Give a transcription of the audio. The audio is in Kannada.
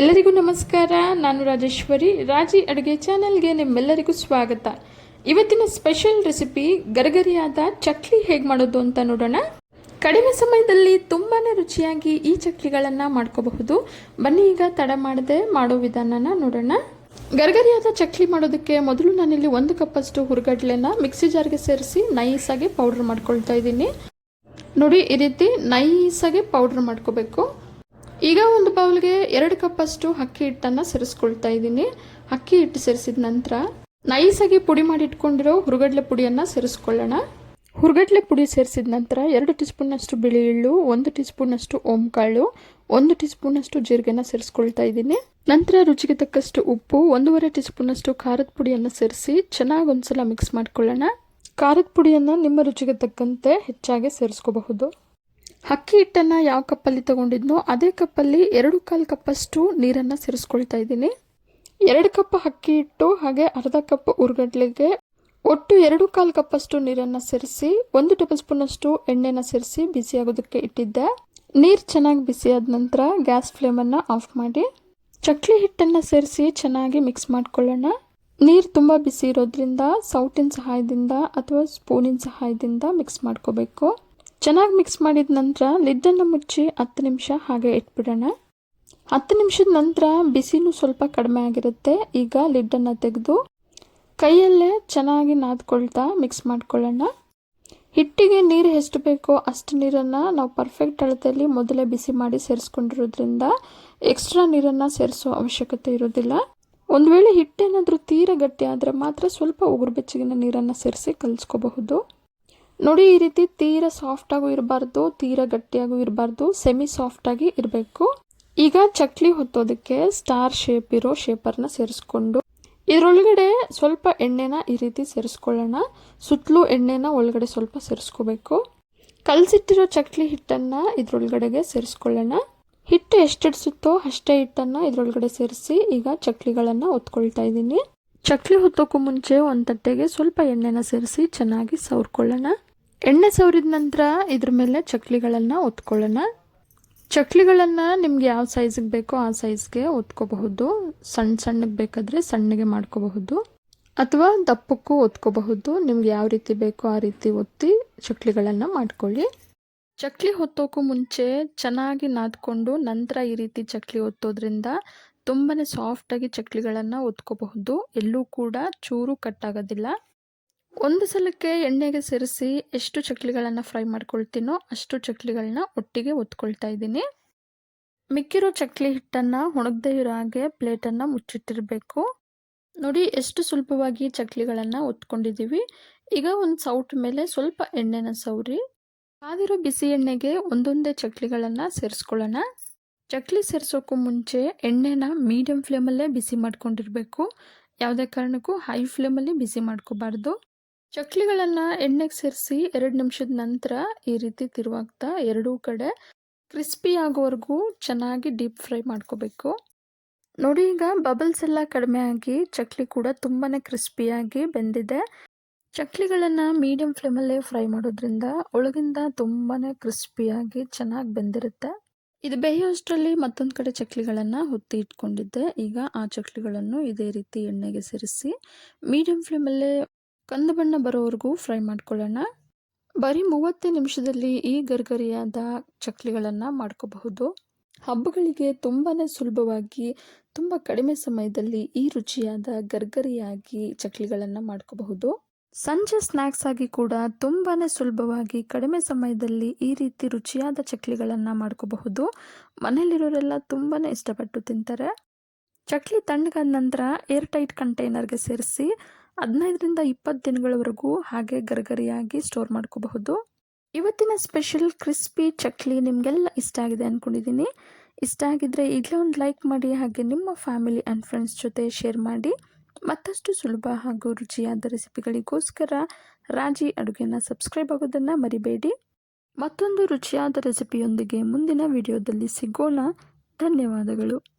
ಎಲ್ಲರಿಗೂ ನಮಸ್ಕಾರ, ನಾನು ರಾಜೇಶ್ವರಿ. ರಾಜಿ ಅಡುಗೆ ಚಾನೆಲ್ಗೆ ನಿಮ್ಮೆಲ್ಲರಿಗೂ ಸ್ವಾಗತ. ಇವತ್ತಿನ ಸ್ಪೆಷಲ್ ರೆಸಿಪಿ ಗರಗರಿಯಾದ ಚಕ್ಲಿ ಹೇಗೆ ಮಾಡೋದು ಅಂತ ನೋಡೋಣ. ಕಡಿಮೆ ಸಮಯದಲ್ಲಿ ತುಂಬಾ ರುಚಿಯಾಗಿ ಈ ಚಕ್ಲಿಗಳನ್ನು ಮಾಡ್ಕೋಬಹುದು. ಬನ್ನಿ ಈಗ ತಡ ಮಾಡದೆ ಮಾಡೋ ವಿಧಾನನ ನೋಡೋಣ. ಗರಗರಿಯಾದ ಚಕ್ಲಿ ಮಾಡೋದಕ್ಕೆ ಮೊದಲು ನಾನಿಲ್ಲಿ ಒಂದು ಕಪ್ಪಷ್ಟು ಹುರುಗಡ್ಲೆನ ಮಿಕ್ಸಿ ಜಾರ್ಗೆ ಸೇರಿಸಿ ನೈಸಾಗಿ ಪೌಡ್ರ್ ಮಾಡ್ಕೊಳ್ತಾ ಇದ್ದೀನಿ. ನೋಡಿ, ಈ ರೀತಿ ನೈಸಾಗಿ ಪೌಡ್ರ್ ಮಾಡ್ಕೋಬೇಕು. ಈಗ ಒಂದು ಬೌಲ್ಗೆ ಎರಡು ಕಪ್ಪಷ್ಟು ಅಕ್ಕಿ ಹಿಟ್ಟನ್ನು ಸೇರಿಸ್ಕೊಳ್ತಾ ಇದ್ದೀನಿ. ಅಕ್ಕಿ ಹಿಟ್ಟು ಸೇರಿಸಿದ ನಂತರ ನೈಸಾಗಿ ಪುಡಿ ಮಾಡಿ ಇಟ್ಕೊಂಡಿರೋ ಹುರುಗಡ್ಲೆ ಪುಡಿಯನ್ನು ಸೇರಿಸ್ಕೊಳ್ಳೋಣ. ಹುರುಗಡ್ಲೆ ಪುಡಿ ಸೇರಿಸಿದ ನಂತರ ಎರಡು ಟೀ ಸ್ಪೂನ್ನಷ್ಟು ಬಿಳಿ ಎಳ್ಳು ಒಂದು ಟೀ ಸ್ಪೂನ್ನಷ್ಟು ಓಂಕಾಳು, ಒಂದು ಟೀ ಸ್ಪೂನಷ್ಟು ಜೀರಿಗೆನ ಸೇರಿಸ್ಕೊಳ್ತಾ ಇದ್ದೀನಿ. ನಂತರ ರುಚಿಗೆ ತಕ್ಕಷ್ಟು ಉಪ್ಪು, ಒಂದೂವರೆ ಟೀ ಸ್ಪೂನಷ್ಟು ಖಾರದ ಪುಡಿಯನ್ನು ಸೇರಿಸಿ ಚೆನ್ನಾಗಿ ಒಂದ್ಸಲ ಮಿಕ್ಸ್ ಮಾಡ್ಕೊಳ್ಳೋಣ. ಖಾರದ ಪುಡಿಯನ್ನು ನಿಮ್ಮ ರುಚಿಗೆ ತಕ್ಕಂತೆ ಹೆಚ್ಚಾಗಿ ಸೇರಿಸ್ಕೋಬಹುದು. ಅಕ್ಕಿ ಹಿಟ್ಟನ್ನು ಯಾವ ಕಪ್ಪಲ್ಲಿ ತಗೊಂಡಿದ್ನೋ ಅದೇ ಕಪ್ಪಲ್ಲಿ ಎರಡು ಕಾಲು ಕಪ್ಪಷ್ಟು ನೀರನ್ನು ಸೇರಿಸ್ಕೊಳ್ತಾ ಇದ್ದೀನಿ. ಎರಡು ಕಪ್ ಅಕ್ಕಿ ಹಿಟ್ಟು ಹಾಗೆ ಅರ್ಧ ಕಪ್ ಉರ್ಗಡ್ಲೆಗೆ ಒಟ್ಟು ಎರಡು ಕಾಲು ಕಪ್ಪಷ್ಟು ನೀರನ್ನು ಸೇರಿಸಿ ಒಂದು ಟೇಬಲ್ ಸ್ಪೂನಷ್ಟು ಎಣ್ಣೆನ ಸೇರಿಸಿ ಬಿಸಿ ಆಗೋದಕ್ಕೆ ಇಟ್ಟಿದ್ದೆ. ನೀರು ಚೆನ್ನಾಗಿ ಬಿಸಿ ಆದ ನಂತರ ಗ್ಯಾಸ್ ಫ್ಲೇಮನ್ನು ಆಫ್ ಮಾಡಿ ಚಕ್ಲಿ ಹಿಟ್ಟನ್ನು ಸೇರಿಸಿ ಚೆನ್ನಾಗಿ ಮಿಕ್ಸ್ ಮಾಡ್ಕೊಳ್ಳೋಣ. ನೀರು ತುಂಬ ಬಿಸಿ ಇರೋದ್ರಿಂದ ಸೌಟಿನ ಸಹಾಯದಿಂದ ಅಥವಾ ಸ್ಪೂನಿನ ಸಹಾಯದಿಂದ ಮಿಕ್ಸ್ ಮಾಡ್ಕೋಬೇಕು. ಚೆನ್ನಾಗಿ ಮಿಕ್ಸ್ ಮಾಡಿದ ನಂತರ ಲಿಡ್ಡನ್ನು ಮುಚ್ಚಿ ಹತ್ತು ನಿಮಿಷ ಹಾಗೆ ಇಟ್ಬಿಡೋಣ. ಹತ್ತು ನಿಮಿಷದ ನಂತರ ಬಿಸಿನೂ ಸ್ವಲ್ಪ ಕಡಿಮೆ ಆಗಿರುತ್ತೆ. ಈಗ ಲಿಡ್ಡನ್ನು ತೆಗೆದು ಕೈಯಲ್ಲೇ ಚೆನ್ನಾಗಿ ನಾದ್ಕೊಳ್ತಾ ಮಿಕ್ಸ್ ಮಾಡ್ಕೊಳ್ಳೋಣ. ಹಿಟ್ಟಿಗೆ ನೀರು ಎಷ್ಟು ಬೇಕೋ ಅಷ್ಟು ನೀರನ್ನು ನಾವು ಪರ್ಫೆಕ್ಟ್ ಅಳತೆಯಲ್ಲಿ ಮೊದಲೇ ಬಿಸಿ ಮಾಡಿ ಸೇರಿಸ್ಕೊಂಡಿರೋದ್ರಿಂದ ಎಕ್ಸ್ಟ್ರಾ ನೀರನ್ನು ಸೇರಿಸೋ ಅವಶ್ಯಕತೆ ಇರೋದಿಲ್ಲ. ಒಂದು ವೇಳೆ ಹಿಟ್ಟೇನಾದರೂ ತೀರ ಗಟ್ಟಿ ಆದರೆ ಮಾತ್ರ ಸ್ವಲ್ಪ ಉಗುರು ಬೆಚ್ಚಗಿನ ನೀರನ್ನು ಸೇರಿಸಿ ಕಲಿಸ್ಕೋಬಹುದು. ನೋಡಿ, ಈ ರೀತಿ ತೀರ ಸಾಫ್ಟಾಗೂ ಇರಬಾರ್ದು, ತೀರ ಗಟ್ಟಿಯಾಗೂ ಇರಬಾರ್ದು ಸೆಮಿ ಸಾಫ್ಟಾಗಿ ಇರಬೇಕು. ಈಗ ಚಕ್ಲಿ ಹೊತ್ತೋದಕ್ಕೆ ಸ್ಟಾರ್ ಶೇಪ್ ಇರೋ ಶೇಪರ್ನ ಸೇರಿಸ್ಕೊಂಡು, ಇದರೊಳಗಡೆ ಸ್ವಲ್ಪ ಎಣ್ಣೆನ ಈ ರೀತಿ ಸೇರಿಸ್ಕೊಳ್ಳೋಣ. ಸುತ್ತಲೂ ಎಣ್ಣೆನ ಒಳಗಡೆ ಸ್ವಲ್ಪ ಸೇರಿಸ್ಕೋಬೇಕು. ಕಲಸಿಟ್ಟಿರೋ ಚಕ್ಲಿ ಹಿಟ್ಟನ್ನು ಇದರೊಳಗಡೆಗೆ ಸೇರಿಸ್ಕೊಳ್ಳೋಣ. ಹಿಟ್ಟು ಎಷ್ಟಿಡ್ಸುತ್ತೋ ಅಷ್ಟೇ ಹಿಟ್ಟನ್ನು ಇದರೊಳಗಡೆ ಸೇರಿಸಿ ಈಗ ಚಕ್ಲಿಗಳನ್ನು ಒತ್ಕೊಳ್ತಾ ಇದ್ದೀನಿ. ಚಕ್ಲಿ ಹೊತ್ತೋಕ್ಕೂ ಮುಂಚೆ ಒಂದು ತಟ್ಟೆಗೆ ಸ್ವಲ್ಪ ಎಣ್ಣೆನ ಸೇರಿಸಿ ಚೆನ್ನಾಗಿ ಸವರ್ಕೊಳ್ಳೋಣ. ಎಣ್ಣೆ ಸವರಿದ ನಂತರ ಇದ್ರ ಮೇಲೆ ಚಕ್ಲಿಗಳನ್ನು ಒತ್ಕೊಳ್ಳೋಣ. ಚಕ್ಲಿಗಳನ್ನು ನಿಮ್ಗೆ ಯಾವ ಸೈಜಿಗೆ ಬೇಕೋ ಆ ಸೈಜ್ಗೆ ಒತ್ಕೋಬಹುದು. ಸಣ್ಣ ಸಣ್ಣಗೆ ಬೇಕಾದರೆ ಸಣ್ಣಗೆ ಮಾಡ್ಕೋಬಹುದು. ಅಥವಾ ದಪ್ಪಕ್ಕೂ ಒತ್ಕೋಬಹುದು. ನಿಮ್ಗೆ ಯಾವ ರೀತಿ ಬೇಕೋ ಆ ರೀತಿ ಒತ್ತಿ ಚಕ್ಲಿಗಳನ್ನು ಮಾಡ್ಕೊಳ್ಳಿ. ಚಕ್ಲಿ ಹೊತ್ತೋಕ್ಕೂ ಮುಂಚೆ ಚೆನ್ನಾಗಿ ನಾದ್ಕೊಂಡು ನಂತರ ಈ ರೀತಿ ಚಕ್ಲಿ ಒತ್ತೋದ್ರಿಂದ ತುಂಬಾ ಸಾಫ್ಟಾಗಿ ಚಕ್ಲಿಗಳನ್ನು ಒತ್ಕೋಬಹುದು. ಎಲ್ಲೂ ಕೂಡ ಚೂರು ಕಟ್ಟಾಗೋದಿಲ್ಲ ಒಂದು ಸಲಕ್ಕೆ ಎಣ್ಣೆಗೆ ಸೇರಿಸಿ ಎಷ್ಟು ಚಕ್ಲಿಗಳನ್ನು ಫ್ರೈ ಮಾಡ್ಕೊಳ್ತೀನೋ ಅಷ್ಟು ಚಕ್ಲಿಗಳನ್ನ ಒಟ್ಟಿಗೆ ಒತ್ಕೊಳ್ತಾ ಇದ್ದೀನಿ. ಮಿಕ್ಕಿರೋ ಚಕ್ಲಿ ಹಿಟ್ಟನ್ನು ಒಣಗದೇ ಇರೋ ಹಾಗೆ ಪ್ಲೇಟನ್ನು ಮುಚ್ಚಿಟ್ಟಿರಬೇಕು. ನೋಡಿ ಎಷ್ಟು ಸುಲಭವಾಗಿ ಚಕ್ಲಿಗಳನ್ನು ಒತ್ಕೊಂಡಿದ್ದೀವಿ ಈಗ ಒಂದು ಸೌಟ್ ಮೇಲೆ ಸ್ವಲ್ಪ ಎಣ್ಣೆನ ಸೌರಿ ಕಾದಿರೋ ಬಿಸಿ ಎಣ್ಣೆಗೆ ಒಂದೊಂದೇ ಚಕ್ಲಿಗಳನ್ನು ಸೇರಿಸ್ಕೊಳ್ಳೋಣ. ಚಕ್ಲಿ ಸೇರಿಸೋಕ್ಕೂ ಮುಂಚೆ ಎಣ್ಣೆನ ಮೀಡಿಯಮ್ ಫ್ಲೇಮಲ್ಲೇ ಬಿಸಿ ಮಾಡ್ಕೊಂಡಿರಬೇಕು. ಯಾವುದೇ ಕಾರಣಕ್ಕೂ ಹೈ ಫ್ಲೇಮಲ್ಲಿ ಬಿಸಿ ಮಾಡ್ಕೋಬಾರ್ದು. ಚಕ್ಲಿಗಳನ್ನು ಎಣ್ಣೆಗೆ ಸೇರಿಸಿ ಎರಡು ನಿಮಿಷದ ನಂತರ ಈ ರೀತಿ ತಿರುವಾಗ್ತಾ ಎರಡೂ ಕಡೆ ಕ್ರಿಸ್ಪಿ ಆಗೋವರೆಗೂ ಚೆನ್ನಾಗಿ ಡೀಪ್ ಫ್ರೈ ಮಾಡ್ಕೋಬೇಕು. ನೋಡಿ ಈಗ ಬಬಲ್ಸ್ ಎಲ್ಲ ಕಡಿಮೆ ಆಗಿ ಚಕ್ಲಿ ಕೂಡ ತುಂಬಾ ಕ್ರಿಸ್ಪಿಯಾಗಿ ಬೆಂದಿದೆ. ಚಕ್ಲಿಗಳನ್ನು ಮೀಡಿಯಮ್ ಫ್ಲೇಮಲ್ಲೇ ಫ್ರೈ ಮಾಡೋದ್ರಿಂದ ಒಳಗಿಂದ ತುಂಬಾ ಕ್ರಿಸ್ಪಿಯಾಗಿ ಚೆನ್ನಾಗಿ ಬೆಂದಿರುತ್ತೆ. ಇದು ಬೇಯೋಷ್ಟರಲ್ಲಿ ಮತ್ತೊಂದು ಕಡೆ ಚಕ್ಲಿಗಳನ್ನು ಹೊತ್ತಿ ಇಟ್ಕೊಂಡಿದ್ದೆ. ಈಗ ಆ ಚಕ್ಲಿಗಳನ್ನು ಇದೇ ರೀತಿ ಎಣ್ಣೆಗೆ ಸೇರಿಸಿ ಮೀಡಿಯಂ ಫ್ಲೇಮಲ್ಲೇ ಕಂದು ಬಣ್ಣ ಬರೋವರೆಗೂ ಫ್ರೈ ಮಾಡ್ಕೊಳ್ಳೋಣ. ಬರೀ ಮೂವತ್ತೇ ನಿಮಿಷದಲ್ಲಿ ಈ ಗರ್ಗರಿಯಾದ ಚಕ್ಲಿಗಳನ್ನು ಮಾಡ್ಕೋಬಹುದು. ಹಬ್ಬಗಳಿಗೆ ತುಂಬಾ ಸುಲಭವಾಗಿ, ತುಂಬ ಕಡಿಮೆ ಸಮಯದಲ್ಲಿ ಈ ರುಚಿಯಾದ ಗರ್ಗರಿಯಾಗಿ ಚಕ್ಲಿಗಳನ್ನು ಮಾಡ್ಕೋಬಹುದು. ಸಂಜೆ ಸ್ನ್ಯಾಕ್ಸ್ ಆಗಿ ಕೂಡ ತುಂಬಾ ಸುಲಭವಾಗಿ ಕಡಿಮೆ ಸಮಯದಲ್ಲಿ ಈ ರೀತಿ ರುಚಿಯಾದ ಚಕ್ಲಿಗಳನ್ನು ಮಾಡ್ಕೋಬಹುದು. ಮನೆಯಲ್ಲಿರೋರೆಲ್ಲ ತುಂಬಾ ಇಷ್ಟಪಟ್ಟು ತಿಂತಾರೆ. ಚಕ್ಲಿ ತಣ್ಣಗಾದ ನಂತರ ಏರ್ ಟೈಟ್ ಕಂಟೈನರ್ಗೆ ಸೇರಿಸಿ ಹದಿನೈದರಿಂದ ಇಪ್ಪತ್ತು ದಿನಗಳವರೆಗೂ ಹಾಗೆ ಗರಿಗರಿಯಾಗಿ ಸ್ಟೋರ್ ಮಾಡ್ಕೋಬಹುದು. ಇವತ್ತಿನ ಸ್ಪೆಷಲ್ ಕ್ರಿಸ್ಪಿ ಚಕ್ಲಿ ನಿಮಗೆಲ್ಲ ಇಷ್ಟ ಆಗಿದೆ ಅಂದ್ಕೊಂಡಿದ್ದೀನಿ ಇಷ್ಟ ಆಗಿದ್ರೆ ಈಗಲೇ ಒಂದು ಲೈಕ್ ಮಾಡಿ ಹಾಗೆ ನಿಮ್ಮ ಫ್ಯಾಮಿಲಿ ಆ್ಯಂಡ್ ಫ್ರೆಂಡ್ಸ್ ಜೊತೆ ಶೇರ್ ಮಾಡಿ. ಮತ್ತಷ್ಟು ಸುಲಭ ಹಾಗೂ ರುಚಿಯಾದ ರೆಸಿಪಿಗಳಿಗೋಸ್ಕರ ರಾಜಿ ಅಡುಗೆನ ಸಬ್ಸ್ಕ್ರೈಬ್ ಆಗೋದನ್ನು ಮರಿಬೇಡಿ. ಮತ್ತೊಂದು ರುಚಿಯಾದ ರೆಸಿಪಿಯೊಂದಿಗೆ ಮುಂದಿನ ವಿಡಿಯೋದಲ್ಲಿ ಸಿಗೋಣ. ಧನ್ಯವಾದಗಳು.